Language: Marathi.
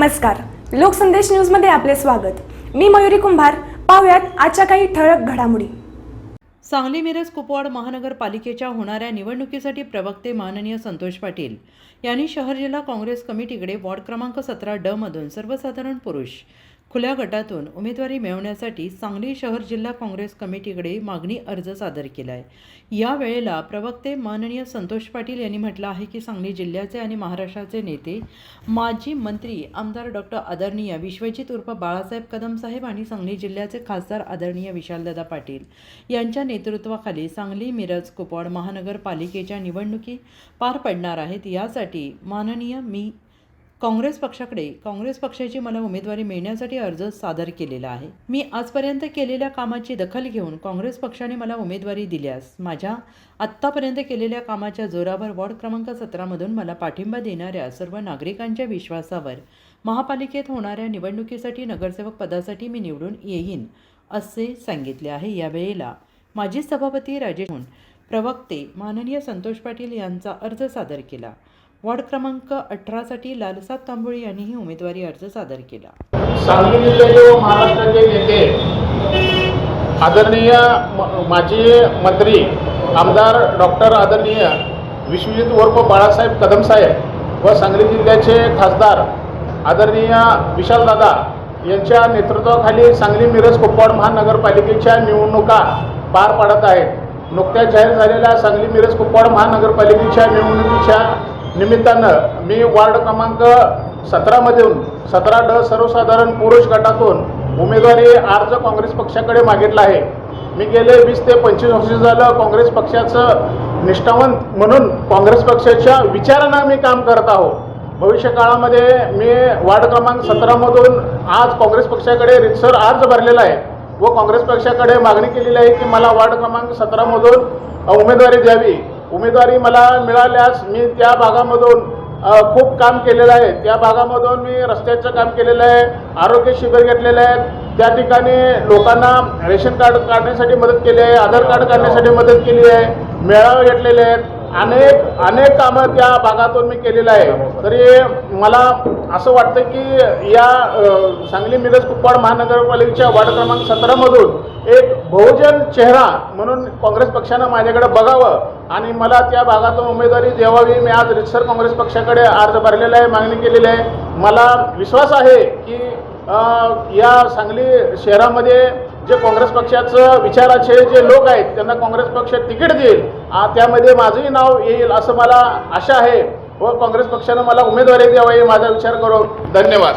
नमस्कार. लोकसंदेश न्यूजमध्ये आपले स्वागत. मी मयुरी कुंभार. पाहुयात आजच्या काही ठळक घडामोडी. सांगली मिरज कुपवाड महानगरपालिकेच्या होणाऱ्या निवडणुकीसाठी प्रवक्ते माननीय संतोष पाटील यांनी शहर जिल्हा काँग्रेस कमिटीकडे वॉर्ड क्रमांक सतरा ड मधून सर्वसाधारण पुरुष खुल्या गटातून उमेदवारी मिळवण्यासाठी सांगली शहर जिल्हा काँग्रेस कमिटीकडे मागणी अर्ज सादर केला आहे या वेळेला प्रवक्ते माननीय संतोष पाटील यांनी म्हटलं आहे की सांगली जिल्ह्याचे आणि महाराष्ट्राचे नेते माजी मंत्री आमदार डॉक्टर आदरणीय विश्वजित उर्फ बाळासाहेब कदमसाहेब आणि सांगली जिल्ह्याचे खासदार आदरणीय विशालदादा पाटील यांच्या नेतृत्वाखाली सांगली मिरज कुपवाड महानगरपालिकेच्या निवडणुकी पार पडणार आहेत. यासाठी माननीय मी काँग्रेस पक्षाकडे काँग्रेस पक्षाची मला उमेदवारी मिळण्यासाठी अर्ज सादर केलेला आहे. मी आजपर्यंत केलेल्या कामाची दखल घेऊन काँग्रेस पक्षाने मला उमेदवारी दिल्यास माझ्या आत्तापर्यंत केलेल्या कामाच्या जोरावर वॉर्ड क्रमांक सतरामधून मला पाठिंबा देणाऱ्या सर्व नागरिकांच्या विश्वासावर महापालिकेत होणाऱ्या निवडणुकीसाठी नगरसेवक पदासाठी मी निवडून येईन असे सांगितले आहे. यावेळेला माजी सभापती राजेश प्रवक्ते माननीय संतोष पाटील यांचा अर्ज सादर केला. वॉर्ड क्रमांक अठरासाठी लालसाद तांबोळी यांनीही उमेदवारी अर्ज सादर केला. सांगली जिल्ह्याचे व महाराष्ट्राचे नेते आदरणीय म- माजी मंत्री आमदार डॉक्टर आदरणीय विश्वजित उर्फ बाळासाहेब कदम साहेब व सांगली जिल्ह्याचे खासदार आदरणीय विशालदादा यांच्या नेतृत्वाखाली सांगली मिरज कुपवाड महानगरपालिकेच्या निवडणुका पार पाडत आहेत. नुकत्याच जाहीर झालेल्या सांगली मिरज कुपवाड महानगरपालिकेच्या निवडणुकीच्या निमित्तानं मी वार्ड क्रमांक सतरामधून सतरा ड सर्वसाधारण पुरुष गटातून उमेदवारी अर्ज काँग्रेस पक्षाकडे मागितला आहे. मी गेले वीस ते पंचवीस वर्ष झालं काँग्रेस पक्षाचं निष्ठावंत म्हणून काँग्रेस पक्षाच्या विचारानं मी काम करत आहो भविष्यकाळामध्ये मी वार्ड क्रमांक सतरामधून आज काँग्रेस पक्षाकडे रितसर अर्ज भरलेला आहे व काँग्रेस पक्षाकडे मागणी केलेली आहे की मला वार्ड क्रमांक सतरामधून उमेदवारी द्यावी. उमेदवारी मला मिळाल्यास मी त्या भागामधून खूप काम केलेलं आहे. त्या भागामधून मी रस्त्याचं काम केलेलं आहे आरोग्य शिबिर घेतलेलं आहे. त्या ठिकाणी लोकांना रेशन कार्ड काढण्यासाठी मदत केली आहे आधार कार्ड काढण्यासाठी मदत केली आहे मेळावे घेतलेले आहेत. अनेक अनेक कामं त्या भागातून मी केलेलं आहे. तरी मला असं वाटतं की या सांगली मिरज कुपवाड महानगरपालिकेच्या वार्ड क्रमांक सतरामधून एक बहुजन चेहरा म्हणून काँग्रेस पक्षानं माझ्याकडे बघावं आणि मला त्या भागातून उमेदवारी द्यावावी मी आज रितसर काँग्रेस पक्षाकडे अर्ज भरलेला आहे मागणी केलेली आहे. मला विश्वास आहे की या सांगली शहरामध्ये जे काँग्रेस पक्षाचं विचाराचे जे लोक आहेत त्यांना काँग्रेस पक्ष तिकीट देईल. त्यामध्ये माझंही नाव येईल असं मला आशा आहे. व काँग्रेस पक्षानं मला उमेदवारी द्यावी माझा विचार करून. धन्यवाद.